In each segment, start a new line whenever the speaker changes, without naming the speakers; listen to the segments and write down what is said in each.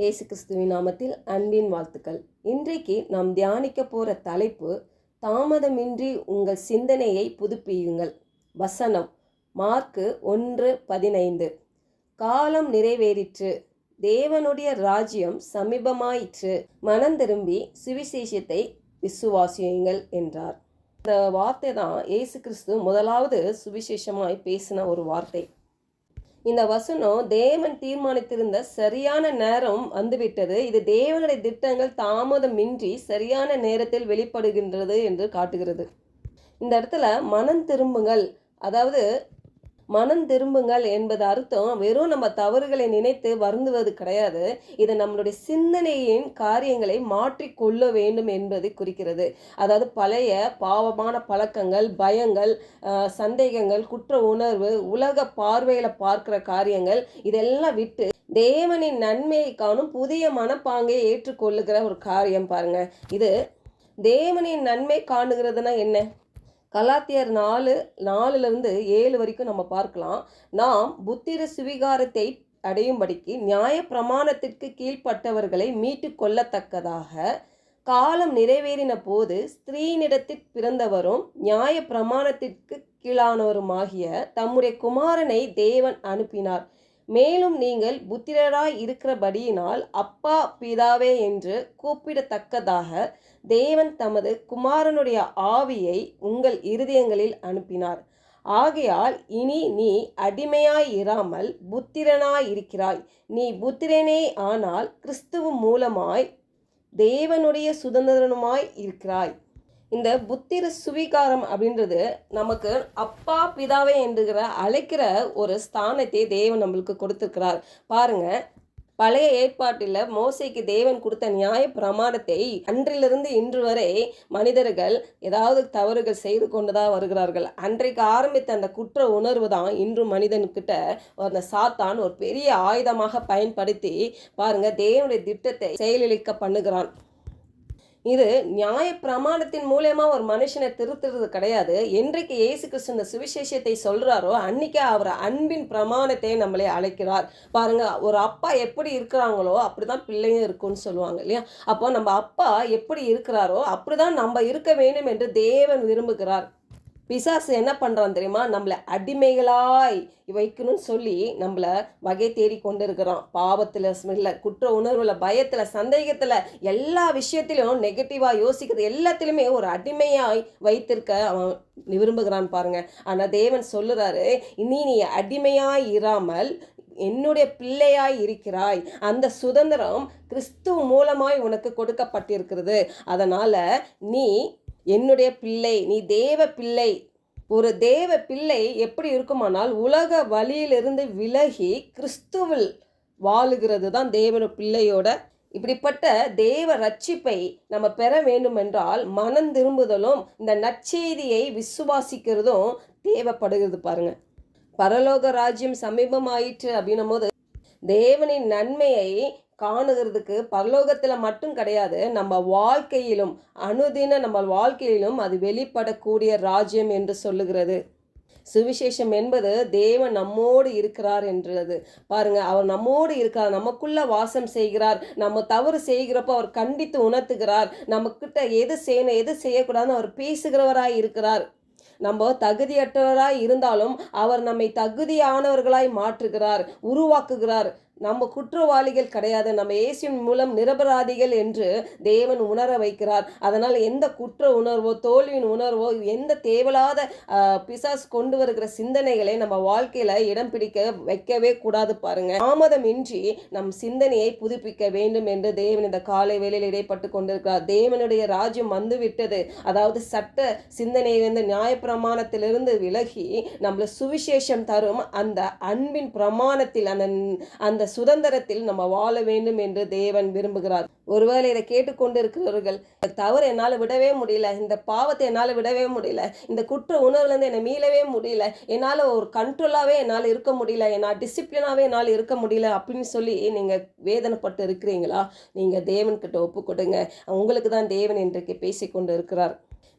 இயேசு கிறிஸ்துவின் நாமத்தில் அன்பின் வாழ்த்துக்கள். இன்றைக்கு நாம் தியானிக்க போகிற தலைப்பு தாமதமின்றி உங்கள் சிந்தனையை புதுப்பியுங்கள். வசனம் மார்க்கு ஒன்று பதினைந்து. காலம் நிறைவேறிற்று தேவனுடைய ராஜ்யம் சமீபமாயிற்று மனம் திரும்பி சுவிசேஷத்தை விசுவாசியுங்கள் என்றார். இந்த வார்த்தை தான் இயேசு கிறிஸ்து முதலாவது சுவிசேஷமாய் பேசின ஒரு வார்த்தை. இந்த வசனம் தேவன் தீர்மானித்திருந்த சரியான நேரம் வந்துவிட்டது. இது தேவனுடைய திட்டங்கள் தாமதமின்றி சரியான நேரத்தில் வெளிப்படுகின்றது என்று காட்டுகிறது. இந்த இடத்துல மனம் திரும்புங்கள். அதாவது மனம் திரும்புங்கள் என்பது அர்த்தம். வெறும் நம்ம தவறுகளை நினைத்து வருந்துவது கிடையாது. இது நம்மளுடைய சிந்தனையின் காரியங்களை மாற்றிக்கொள்ள வேண்டும் என்பதை குறிக்கிறது. அதாவது பழைய பாவமான பழக்கங்கள் பயங்கள் சந்தேகங்கள் குற்ற உணர்வு உலக பார்வையில் பார்க்கிற காரியங்கள் இதெல்லாம் விட்டு தேவனின் நன்மையை காணும் புதிய மனப்பாங்கை ஏற்றுக்கொள்ளுகிற ஒரு காரியம் பாருங்க. இது தேவனின் நன்மை காணுகிறதுனா என்ன? கலாத்தியர் நாலு நாலுலேருந்து ஏழு வரைக்கும் நம்ம பார்க்கலாம். நாம் புத்திர சுவிகாரத்தை அடையும்படிக்கு நியாய பிரமாணத்திற்கு கீழ்ப்பட்டவர்களை மீட்டு கொள்ளத்தக்கதாக காலம் நிறைவேறின போது ஸ்திரீனிடத்தில் பிறந்தவரும் நியாய பிரமாணத்திற்கு கீழானவருமாகிய தம்முடைய குமாரனை தேவன் அனுப்பினார். மேலும் நீங்கள் புத்திரராய் இருக்கிறபடியினால் அப்பா பிதாவே என்று கூப்பிடத்தக்கதாக தேவன் தமது குமாரனுடைய ஆவியை உங்கள் இருதயங்களில் அனுப்பினார். ஆகையால் இனி நீ அடிமையாய் இராமல் புத்திரனாய் இருக்கிறாய் நீ புத்திரனே ஆனால் கிறிஸ்துவ மூலமாய் தேவனுடைய சுதந்திரனுமாய் இருக்கிறாய். இந்த புத்திர சுவீகாரம் அப்படின்றது நமக்கு அப்பா பிதாவே என்கிற அழைக்கிற ஒரு ஸ்தானத்தை தேவன் நம்மளுக்கு கொடுத்துருக்கிறார். பாருங்க பழைய ஏற்பாட்டில் மோசைக்கு தேவன் கொடுத்த நியாய பிரமாணத்தை அன்றிலிருந்து இன்று வரை மனிதர்கள் ஏதாவது தவறுகள் செய்து கொண்டுதான் வருகிறார்கள். அன்றைக்கு ஆரம்பித்த அந்த குற்ற உணர்வு தான் இன்று மனிதன்கிட்ட அந்த சாத்தான் ஒரு பெரிய ஆயுதமாக பயன்படுத்தி பாருங்க தேவனுடைய திட்டத்தை செயலிழக்க பண்ணுகிறான். இது நியாய பிரமாணத்தின் மூலயமா ஒரு மனுஷனை திருத்துறது கிடையாது. என்றைக்கு இயேசு கிறிஸ்து இந்த சுவிசேஷத்தை சொல்றாரோ அன்னைக்கு அவர் அன்பின் பிரமாணத்தை நம்மளை அழைக்கிறார். பாருங்க ஒரு அப்பா எப்படி இருக்கிறாங்களோ அப்படிதான் பிள்ளையும் இருக்கும்னு சொல்லுவாங்க இல்லையா? அப்போ நம்ம அப்பா எப்படி இருக்கிறாரோ அப்படிதான் நம்ம இருக்க வேண்டும் என்று தேவன் விரும்புகிறார். பிசாசு என்ன பண்ணுறான் தெரியுமா? நம்மளை அடிமைகளாய் வைக்கணும்னு சொல்லி நம்மளை வகை தேடி கொண்டு இருக்கிறான் பாவத்தில் இல்லை குற்ற உணர்வில் பயத்தில் சந்தேகத்தில் எல்லா விஷயத்திலும் நெகட்டிவாக யோசிக்கிறது எல்லாத்திலுமே ஒரு அடிமையாய் வைத்திருக்க அவன் விரும்புகிறான் பாருங்க. ஆனால் தேவன் சொல்லுறாரு இனி நீ அடிமையாய் இராமல் என்னுடைய பிள்ளையாய் இருக்கிறாய். அந்த சுதந்திரம் கிறிஸ்துவ மூலமாய் உனக்கு கொடுக்கப்பட்டிருக்கிறது. அதனால் நீ என்னுடைய பிள்ளை நீ தேவ பிள்ளை. ஒரு தேவ பிள்ளை எப்படி இருக்குமானால் உலக வழியிலிருந்து விலகி கிறிஸ்துவில் வாழுகிறது தான் தேவன பிள்ளையோட இப்படிப்பட்ட தேவ ரட்சிப்பை நம்ம பெற வேண்டும் என்றால் மனம் திரும்புதலும் இந்த நற்செய்தியை விசுவாசிக்கிறதும் தேவைப்படுகிறது பாருங்க. பரலோக ராஜ்யம் சமீபமாயிற்று அப்படின்னும் போது தேவனின் நன்மையை காணுகிறதுக்கு பரலோகத்தில் மட்டும் கிடையாது நம்ம வாழ்க்கையிலும் அனுதின நம்ம வாழ்க்கையிலும் அது வெளிப்படக்கூடிய ராஜ்யம் என்று சொல்லுகிறது. சுவிசேஷம் என்பது தேவன் நம்மோடு இருக்கிறார் என்றது. பாருங்க அவர் நம்மோடு இருக்கிறார் நமக்குள்ள வாசம் செய்கிறார் நம்ம தவறு செய்கிறப்போ அவர் கண்டித்து உணர்த்துகிறார் நம்மக்கிட்ட எது செய்யணும் எது செய்யக்கூடாதுன்னு அவர் பேசுகிறவராய் இருக்கிறார். நம்ம தகுதியற்றவராய் இருந்தாலும் அவர் நம்மை தகுதியானவர்களாய் மாற்றுகிறார் உருவாக்குகிறார். நம்ம குற்றவாளிகள் கிடையாது. நம்ம இயேசுவின் மூலம் நிரபராதிகள் என்று தேவன் உணர வைக்கிறார். அதனால் எந்த குற்ற உணர்வோ தோல்வியின் உணர்வோ எந்த தேவையில்லாத பிசாஸ் கொண்டு வருகிற சிந்தனைகளை நம்ம வாழ்க்கையில இடம் பிடிக்க வைக்கவே கூடாது பாருங்க. தாமதமின்றி நம் சிந்தனையை புதுப்பிக்க வேண்டும் என்று தேவன் இந்த காலை வேளையில் இடைப்பட்டு கொண்டிருக்கிறார். தேவனுடைய ராஜ்யம் வந்து விட்டது அதாவது சட்ட சிந்தனையிலிருந்து நியாயப்பிரமாணத்திலிருந்து விலகி நம்மள சுவிசேஷம் தரும் அந்த அன்பின் பிரமாணத்தில் அந்த அந்த சுதந்திரத்தில் நம்ம வாழ வேண்டும் என்று தேவன் விரும்புகிறார். ஒருவேளை இதை கேட்டுக்கொண்டு இருக்கிறவர்கள் தவறு என்னால் விடவே முடியல இந்த பாவத்தை என்னால் விடவே முடியல இந்த குற்ற உணர்வுலேருந்து என்னை மீளவே முடியல என்னால் ஒரு கண்ட்ரோலாகவே என்னால் இருக்க முடியல என்னால் டிசிப்ளினாகவே என்னால் இருக்க முடியல அப்படின்னு சொல்லி நீங்கள் வேதனைப்பட்டு இருக்கிறீங்களா? நீங்கள் தேவன்கிட்ட ஒப்பு கொடுங்க உங்களுக்கு தான் தேவன் இன்றைக்கு பேசிக்கொண்டு இருக்கிறார்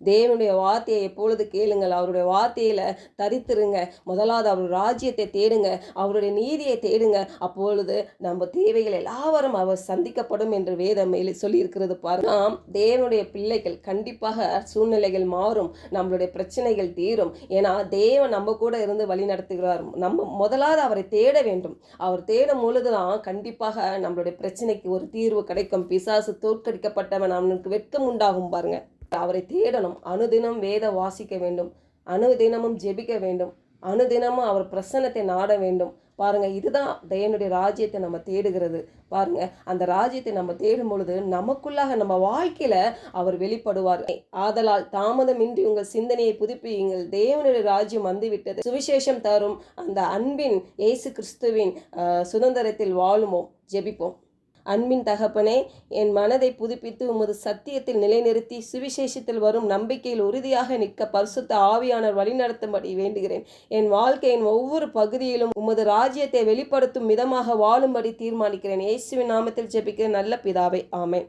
தேவனுடைய வார்த்தையை எப்பொழுது கேளுங்கள்? அவருடைய வார்த்தையில் தரித்திருங்க. முதலாவது அவர் ராஜ்யத்தை தேடுங்க. அவருடைய நீதியை தேடுங்க. அப்பொழுது நம்ம தேவைகள் எல்லாவரும் அவர் சந்திக்கப்படும் என்று வேதம் மேலே சொல்லியிருக்கிறது பாரு நாம் தேவனுடைய பிள்ளைகள் கண்டிப்பாக சூழ்நிலைகள் மாறும். நம்மளுடைய பிரச்சனைகள் தீரும். ஏன்னா தேவன் நம்ம கூட இருந்து வழி நடத்துகிறார் நம்ம முதலாவது அவரை தேட வேண்டும். அவர் தேடும் பொழுதுதான் கண்டிப்பாக நம்மளுடைய பிரச்சனைக்கு ஒரு தீர்வு கிடைக்கும். பிசாசு தோற்கடிக்கப்பட்டவன் அவனுக்கு வெட்கம் உண்டாகும் பாருங்கள் அவரை தேடணும் அனுதினம் வேத வாசிக்க வேண்டும் அனுதினமும் ஜெபிக்க வேண்டும் அனுதினமும் அவர் பிரசன்னத்தை நாட வேண்டும். பாருங்க இதுதான் தேவனுடைய ராஜ்யத்தை நம்ம தேடுகிறது. பாருங்க அந்த ராஜ்யத்தை நம்ம தேடும் பொழுது நமக்குள்ளாக நம்ம வாழ்க்கையில அவர் வெளிப்படுவார். ஆதலால் தாமதமின்றி உங்கள் சிந்தனையை புதுப்பியுங்கள். தேவனுடைய ராஜ்யம் வந்துவிட்டது. சுவிசேஷம் தரும் அந்த அன்பின் இயேசு கிறிஸ்துவின் சுதந்திரத்தில் வாழுமோம் ஜெபிப்போம். அன்பின் தகப்பனே என் மனதை புதுப்பித்து உமது சத்தியத்தில் நிலைநிறுத்தி சுவிசேஷத்தில் வரும் நம்பிக்கையில் உறுதியாக நிற்க பரிசுத்த ஆவியானவர் வழிநடத்தும்படி வேண்டுகிறேன். என் வாழ்க்கையின் ஒவ்வொரு பகுதியிலும் உமது ராஜ்யத்தை வெளிப்படுத்தும் விதமாக வாழும்படி தீர்மானிக்கிறேன். இயேசுவின் நாமத்தில் ஜெபிக்கிற நல்ல பிதாவை ஆமேன்.